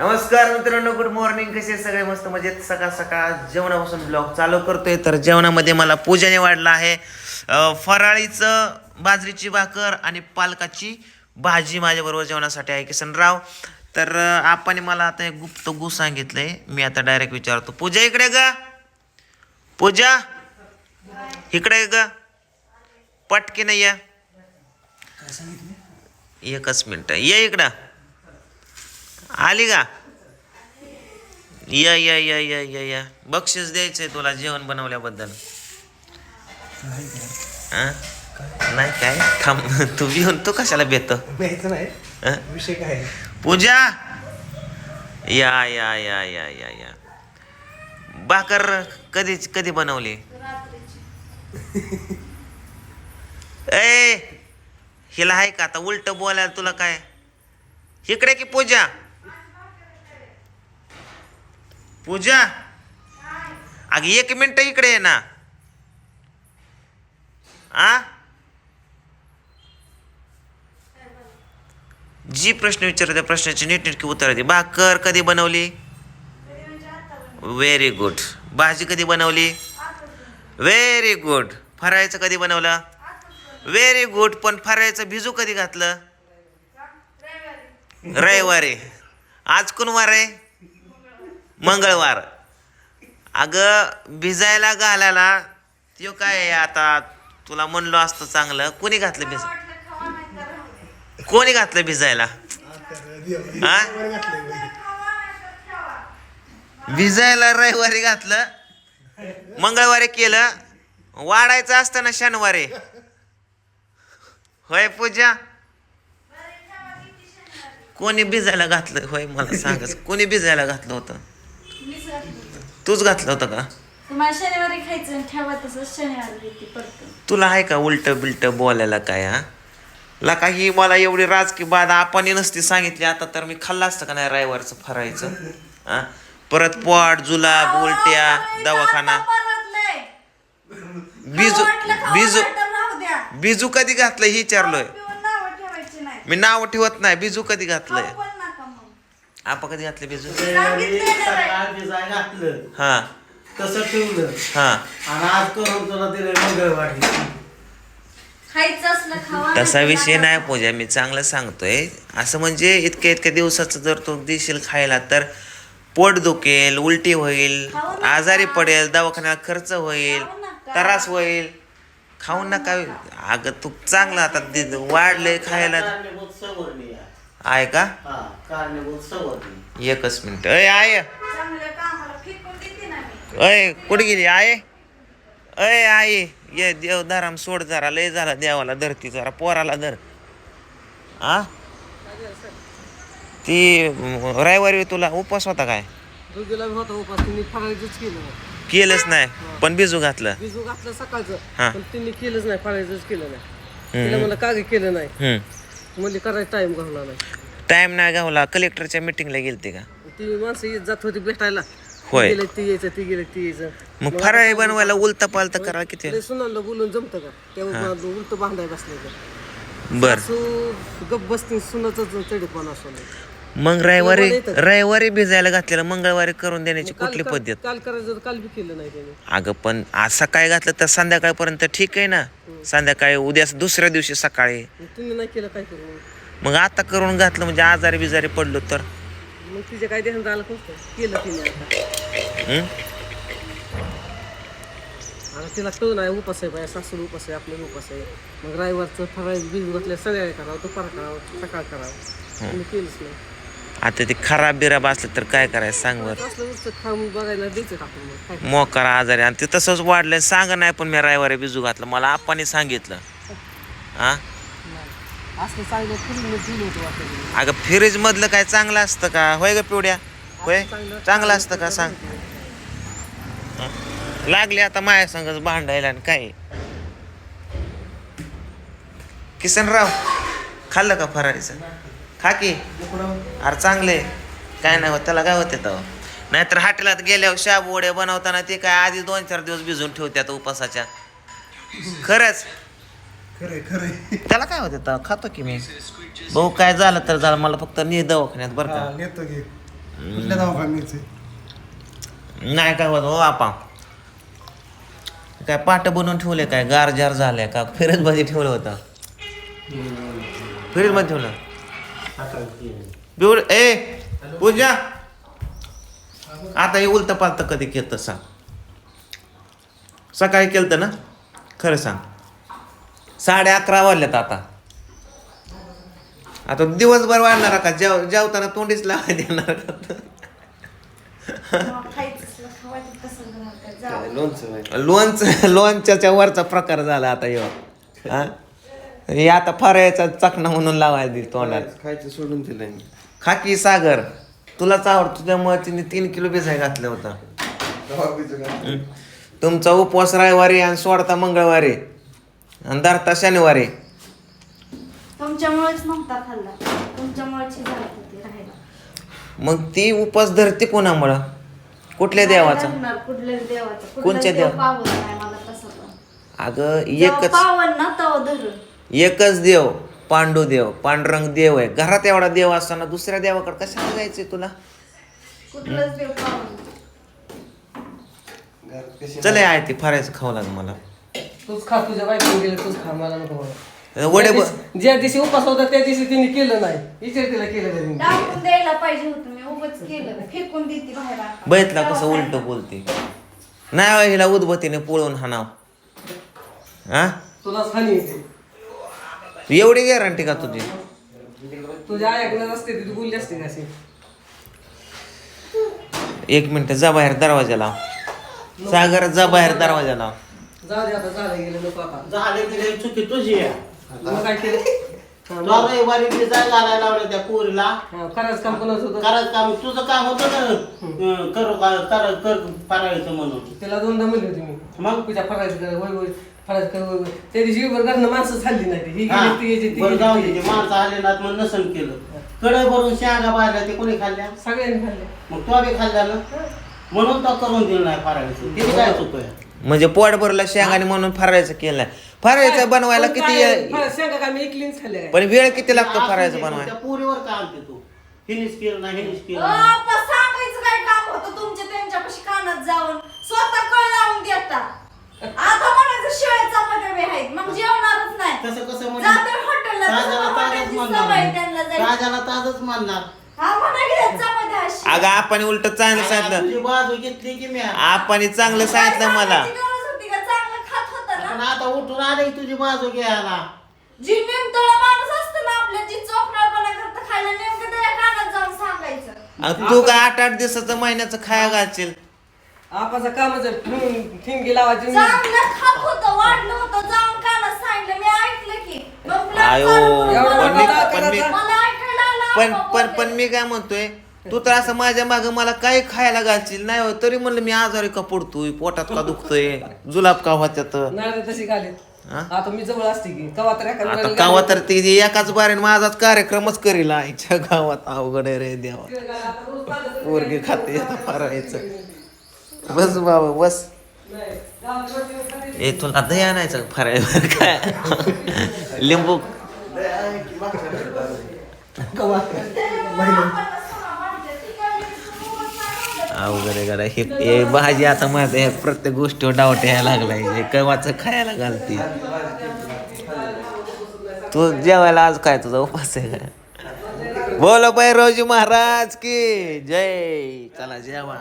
नमस्कार मित्रांनो good morning कसे सगळे? मस्त मजेत. सकाळ सकाळ जेवणापासून ब्लॉग चालू करतोय. तर जेवणामध्ये मला पूजाने वाढला आहे. फराळीचं बाजरीची भाकर आणि पालकाची भाजी माझ्याबरोबर जेवणासाठी आहे किसनराव. तर आपण मला आता एक गुप्त गु सांगितलंय. मी आता डायरेक्ट विचारतो. पूजा इकडे ग. पूजा. इकडे ग. पटकी नाही या. एकच मिनिट. ये इकडं. आली का? या या या या या या. बक्षीस द्यायचंय तुला जेवण बनवल्याबद्दल? नाही काय? थांब. तू येऊन तू कशाला बेत? विषय काय? पूजा! या या या या या या. भाकर कधी कधी बनवली? ए हिला आहे का? आता उलट बोलायला तुला काय? इकडे की पूजा? पूजा? अग एक मिनिट इकडे ये ना. आ? जी प्रश्न विचारतो त्या प्रश्नाची नीटनेटकी उत्तर दे. भाकर कधी बनवली? व्हेरी गुड भाजी कधी बनवली? व्हेरी गुड फराळाचं कधी बनवलं? व्हेरी गुड पण फराळाचं भिजू कधी घातलं? रविवारी. आज कोण वार आहे? मंगळवार. अगं भिजायला घालायला त्यो काय आहे आता? तुला म्हणलो असतं चांगलं. कोणी घातलं भिज कोणी घातलं भिजायला? हा? भिजायला रविवारी घातलं. मंगळवारी केलं. वाढायचं असतं ना शनिवारी. होय पूजा? कोणी भिजायला घातलं? होय मला सांगच. कोणी भिजायला घातलं होतं? मीच घातली. तूच घातलं होतं का? तुम्हाला शनिवारी खायचं आणि ठेवा तसं शनिवारी येते परत तुला आहे का उलट बिलट बोलायला काय हा? ला काही मला एवढी राजकीय बाद आपण नसती सांगितली आता तर मी खाल्लं असतं का नाही रायवरचं फरायचं हा? परत पोट जुलाब उलट्या दवाखाना. बिजू बिजू बिजू कधी घातलं हे विचारलोय. मी नाव ठेवत नाही बिजू कधी घातलंय? आपा कधी घातलं बिजू? रविवारी सकाळ भिजाय घातलं. हा. तसं ठेवलं. हा. आणि आज करून तुला दिले मंगळवारी. खायचं असलं खावा तसा विषय नाही पूजा मी चांगलं सांगतोय. असं म्हणजे इतक्या इतक्या दिवसाचं जर तू देशील खायला तर पोट दुखेल उलटी होईल. आजारी पडेल दवाखान्यात खर्च होईल. त्रास होईल. खाऊ नका. अगं तू चांगलं आता दे- वाढलंय खायला. आहे. आहे का? हा कारणीभूत एकच मिनिट. अय आय. चांगल्या कामाला फेकून देते ना मी. अय कुठे गेली आय? अय आई ये देव धराम सोड जरा लय झाला देवाला धरती जरा पोराला धर. आ? ती म, रविवारी तुला उपवास होता काय? दुधीला बी होता उपास तिने केलं. नाही. केलंच नाही पण बिजू घातलं. बिजू घातलं सकाळचं हा. पण तिने केलंच नाही फराळीचंच केलं नाही. तिला मला का ग केलं नाही. हम्म. म्हणजे करायचा टाइम घालवला नाही. टाइम नाही गावला कलेक्टरच्या मिटिंगला गेलते का? ती माणसं येत जात होती भेटायला. होय. ती गेलं ती यायचं ती गेलं ती यायचं. मग फराळी बनवायला उलता पालता करा किती? लय सुनांना बोलून जमतं का? तेव्हा उलट बांधाय बसले बर. सू गप बसते सुनाच चढीपण असतो मग रविवारी. रविवारी भिजायला घातलेलं मंगळवारी करून देण्याची कुठली काल पद्धत? काल करायचं होतं, काल बी केलं नाही त्याने. अगं पण आज सकाळी घातलं तर संध्याकाळपर्यंत ठीक आहे ना? संध्याकाळी उद्या दुसऱ्या दिवशी सकाळी. मग तिने नाही केलं काय करू? मग आता करून घातलं म्हणजे आजारी बिजारी पडलो तर? मग तिच्या काय ध्यान आलं केलं तिने आता. हं? आता तिला कळून आहे उपास आहे बाय सासून उपास आहे आपल्याला उपास आहे. मग रविवारचं फराळ बिल घातल्या सगळ्या करावं दुपार करावं सकाळ करावं. मी केलंच नाही. आता ते खराब बिराब असलं तर काय करायचं? सांग बरं. असलं नुसतं खाऊन बघायला द्यायचं का आपण मग? काय? मोकार आजारी आणि ते तसंच वाढलं सांग नाही पण मी रविवारी बिजू घातलं. मला आप्पाने सांगितलं. हा? नाही. असलं चांगलं फिरून दिलं होतं वाटतं अगं फ्रीज मधलं काय चांगलं असतं का? होय ग पिवड्या? होय? चांगलं असतं का? सांग. हं? लागले आता माया संगच भांडायला आणि काय? किसनराव खाल्लं का फराळीचं? खा की. अरे चांगले. काय नाही होत त्याला काय होते तेव्हा नाहीतर हाटेलात गेल्यावर शाबू वड्या बनवताना ते काय आधी दोन चार दिवस भिजून ठेवतात उपासाच्या. खरंच. त्याला काय होते तेव्हा खातो की मी. भाऊ काय झालं तर झालं. मला फक्त नी दवाखान्यात बरं हा, का नेतो की. कुठल्या दवाखान्याचे नाही काय होत हो आपा. काय पाट बनवून ठेवले काय? गार जार झाले का? फिरत मध्ये ठेवलं होतं. फिरत मध्ये ठेवलं. बिवड ए पूजा. आता हे उलट पालत कधी केलं सांग. सकाळी केलं ना? खरं सांग. साडे अकरा वाजल्यात आता. आता दिवसभर वाढणार का? जेव जेवताना तोंडीच लावाय देणार का. लोणचं लोणच लोणच्याच्या वरचा प्रकार झाला आता हा? हे आता फरायचा चकना म्हणून लावायला दिली तोंडात. खायचं सोडून दिलंय मी. खाकी सागर. तुलाच आवडतो त्यामुळे तिने तीन किलो बेसाय घातलं होतं. तुमचा उपवास रविवारी आणि सोडता मंगळवारी. आणि धरता शनिवारी. तुमच्यामुळेच नव्हता खाल्ला. तुमच्यामुळेच ही झालं होती राहायला. मग ती उपवास धरते कोणामुळं? कुठल्या देवाचा? धरणार कुठल्या देवाचं. कोणच्या कुठल्या देव? देव? पावन नाही मला तसं पण. अगं जेव्हा एकच पावन ना तेव्हा धरून. एकच देव पांडू देव पांडुरंग देव आहे. घरात एवढा देव असताना दुसऱ्या देवाकडे कशाला जायचंय तुला? चले आहे? ती फरायचं खावं लागेल मला. तूच खा तुझ्या बायकोने गेलं तूच खा मला नको बाबा. वडे ज्या दिवशी- ज्या दिवशी उपास होता त्या दिवशी तिने केलं नाही. विचार तिला केलं का तिने? टाकून द्यायला पाहिजे होतं मी उगच केलं फेकून देते बाहेर आता. बघितला कसं उलट बोलते. नाही हो, हिला उदबतीने पोळून हाणाव. हा? तुलाच हानी येते. एवढी गॅरंटी का तुझी? तुझ्या असते ती तू बोलली असते अशी. एक मिनिट जा बाहेर दरवाजा लाव सागर जा बाहेर दरवाजा लाव जा दे आता झालं गेलं नको आता. झाले तिथे चुकी तुझी मग काय केलं? हा, तुला रविवारी मी जाय घालायला लावलं त्या पोरीला. हा, करायचं काम कोणाचं होतं? करायचं काम तुझं काम होतं ना? अं, करू का कर म्हणून. त्याला दोनदा म्हणले होते मी. मग? फरायचं होय त्या दिवशी बरं माणसं झाली नाही ती. ही गेली ती गेली ती बरं जाऊ गेली दे ती ते माणसं आले नात मग नसन केलं. कडे भरून शेंगा बाहेर ते कोणी खाल्ल्या? सगळ्यांनी खाल्ले मग तू बी खाल्ल्या ना? म्हणून तो करून दिलं नाही फरायचं काय चुकतोय म्हणजे पोट भरला शेंगाने म्हणून फरायचं केलं. फरायचं बनवायला पण किती शेंगा काय मी एकलीच खाल्ले काय? पण वेळ किती लागतो फरायचं बनवायला? त्या पोरीवर का आणते तू? हिनीच केलं नाही हिनीच केलं नाही. पण सांगायचं काय काम होतं तुमच्या त्यांच्यापाशी कानात जाऊन? स्वतः कळ लावून देता. आता म्हणायचं आहेत मग जेवणारच नाही. तसं कसं हॉटेलला ताजच सवय त्यांना म्हणणार जायची. ताजाला ताजच म्हणणार हा म्हणा की त्या चपात्या अशी. अगं आपण उलट चांगलं सांगितलं तुझी बाजू घेतली की मी आपण चांगलं सांगितलं काय मला. सांगायची गरज होती का? चांगलं खात होता पण ना आता उठून आले की तुझी बाजू घ्यायला. जी नेमतोळा माणूस असतो ना आपल्या जी चोकणारपणा करतं खायला नेमकं त्याच्या कानात जाऊन सांगायचं. अगं तू काय आठ आठ दिवसाचं महिन्याचं खाया घालशील? आपाचं कामच ठिंग लावायची चांगलं खात होतं वाढलं होतं जाऊन कानात सांगितलं मी ऐकलं की. मग black आयो card एवढं पण मी मला पण मी मला ऐकायला आलं पण आपोआप पण बोलले. मी काय म्हणतोय तू तर असं माझ्या माग मला काही खायला घालशील नाही हो, तरी म्हणलं मी आजारी का पडतोय पोटात का दुखतोय जुलाब का होत्यात? नाही रे तशी घालीत. हा? आता मी जवळ असते की कवा तर एखाद्या आता वेळेला गावात तर ती एकाच बारेन माझाच कार्यक्रमच करील आईच्या गावात. अवघड आहे रे देवा. आता रोज ताजं- पोरगी खाते आता फरायचं बस बाबा बस. ए तुला दही आणायचं फरायवर काय? लिंबू. अवघड करा हे भाजी आता माझं हे प्रत्येक गोष्टीवर डावट यायला लागलाय. हे कवाचं खायला घालते. तू जेवायला आज काय तुझा उपास आहे का बोलो रोजी महाराज की. जय. चला जेवा.